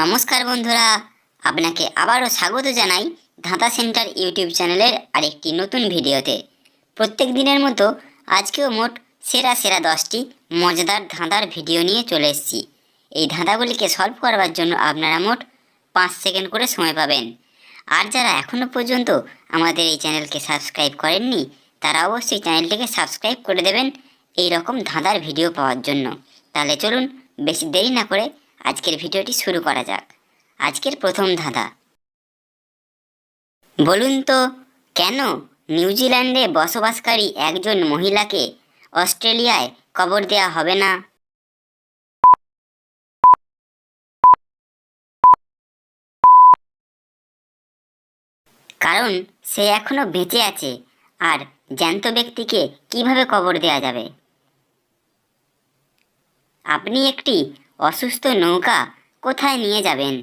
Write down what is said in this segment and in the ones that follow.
নমস্কার বন্ধুরা, আপনাকে আবারও স্বাগত জানাই ধাঁধা সেন্টার ইউটিউব চ্যানেলের আরেকটি নতুন ভিডিওতে। প্রত্যেক দিনের মতো আজকেও মোট সেরা সেরা দশটি মজাদার ধাঁধার ভিডিও নিয়ে চলে এসেছি। এই ধাঁধাগুলিকে সলভ করবার জন্য আপনারা মোট পাঁচ সেকেন্ড করে সময় পাবেন। আর যারা এখনও পর্যন্ত আমাদের এই চ্যানেলকে সাবস্ক্রাইব করেননি, তারা অবশ্যই চ্যানেলটিকে সাবস্ক্রাইব করে দেবেন এই রকম ধাঁধার ভিডিও পাওয়ার জন্য। তাহলে চলুন বেশি দেরি না করে আজকের ভিডিওটি শুরু করা যাক। আজকের প্রথম ধাঁধা। বলুন তো, কেন নিউজিল্যান্ডে বসবাসকারী একজন মহিলাকে অস্ট্রেলিয়ায় কবর দেওয়া হবে না? কারণ সে এখনও বেঁচে আছে আর জ্যান্ত ব্যক্তিকে কীভাবে কবর দেওয়া যাবে? আপনি একটি অসুস্থ নৌকা কোথায় নিয়ে যাবেন?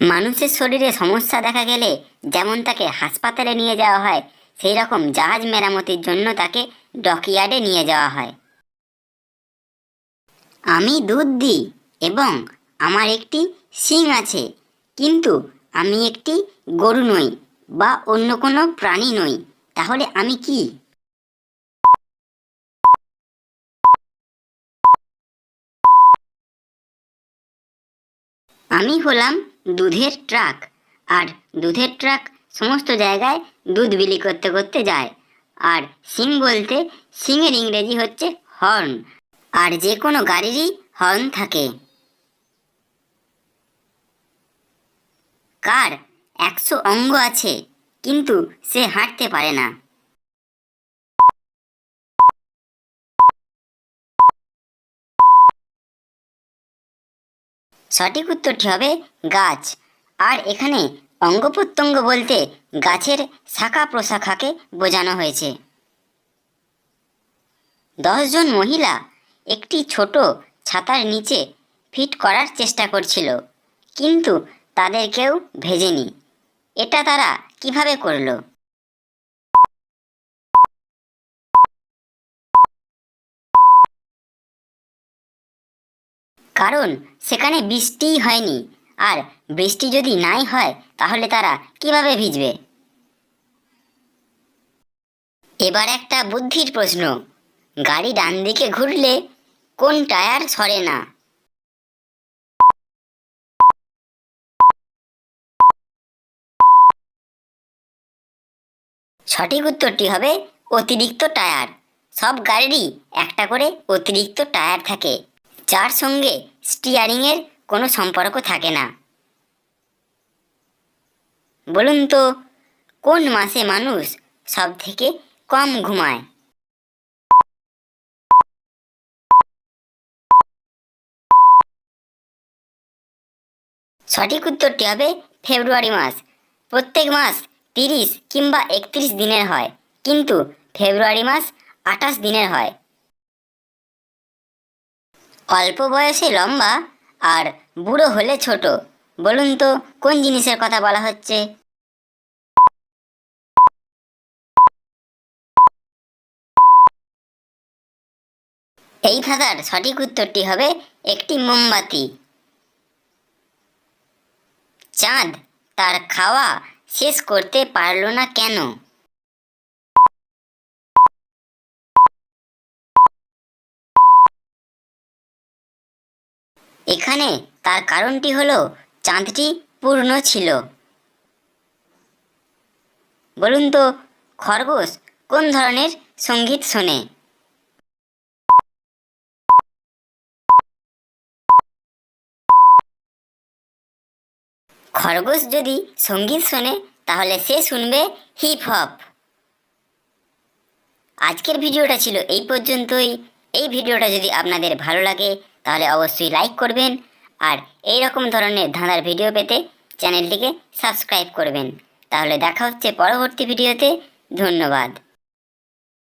মানুষের শরীরে সমস্যা দেখা গেলে যেমন তাকে হাসপাতালে নিয়ে যাওয়া হয় সেই রকম জাহাজ মেরামতির জন্য তাকে ডকইয়ার্ডে নিয়ে যাওয়া হয়। আমি দুধ দিই এবং আমার একটি শিং আছে, কিন্তু আমি একটি গরু নই বা অন্য কোনো প্রাণী নই। তাহলে আমি কি? আমি হলাম দুধের ট্রাক, আর দুধের ট্রাক সমস্ত জায়গায় দুধ বিলি করতে করতে যায়। আর সিং বলতে সিংয়ের ইংরেজি হচ্ছে হর্ন, আর যে কোনো গাড়িরই হর্ন থাকে। কার? একশো অঙ্গ আছে। কিন্তু সে হাঁটতে পারে না। সঠিক উত্তরটি হবে গাছ। আর এখানে অঙ্গ প্রত্যঙ্গ বলতে গাছের শাখা প্রশাখাকে বোঝানো হয়েছে। দশজন মহিলা একটি ছোট ছাতার নিচে ফিট করার চেষ্টা করছিল, কিন্তু তাদের কেউ ভেজেনি। এটা তারা কীভাবে করল? কারণ সেখানে বৃষ্টিই হয়নি। আর বৃষ্টি যদি নাই হয়, তাহলে তারা কীভাবে ভিজবে? এবার একটা বুদ্ধির প্রশ্ন। গাড়ি ডান দিকে ঘুরলে কোন টায়ার সরে না? সঠিক উত্তরটি হবে অতিরিক্ত টায়ার। সব গাড়িরই একটা করে অতিরিক্ত টায়ার থাকে। যার সঙ্গে স্টিয়ারিংয়ের কোনো সম্পর্ক থাকে না। বলুন তো, কোন মাসে মানুষ সব থেকে কম ঘুমায়? সঠিক উত্তরটি হবে ফেব্রুয়ারি মাস। প্রত্যেক মাস তিরিশ কিংবা একত্রিশ দিনের হয়, কিন্তু ফেব্রুয়ারি মাস আঠাশ দিনের হয়। অল্প বয়সে লম্বা আর বুড়ো হলে ছোট, বলুন তো কোন জিনিসের কথা বলা হচ্ছে? এই খাতার সঠিক উত্তরটি হবে একটি মোমবাতি। চাঁদ, তার খাওয়া শেষ করতে পারল না কেন? এখানে তার কারণটি হলো, চাঁদটি পূর্ণ ছিল। বলুন তো, খরগোশ কোন ধরনের সংগীত শোনে? খরগোশ যদি সংগীত শোনে, তাহলে সে শুনবে হিপ হপ আজকের ভিডিওটা ছিল এই পর্যন্তই। এই ভিডিওটা যদি আপনাদের ভালো লাগে, তাহলে অবশ্যই লাইক করবেন আর এই রকম ধরনের ধাঁধার ভিডিও পেতে চ্যানেলটিকে সাবস্ক্রাইব করবেন। তাহলে দেখা হচ্ছে পরবর্তী ভিডিওতে। ধন্যবাদ।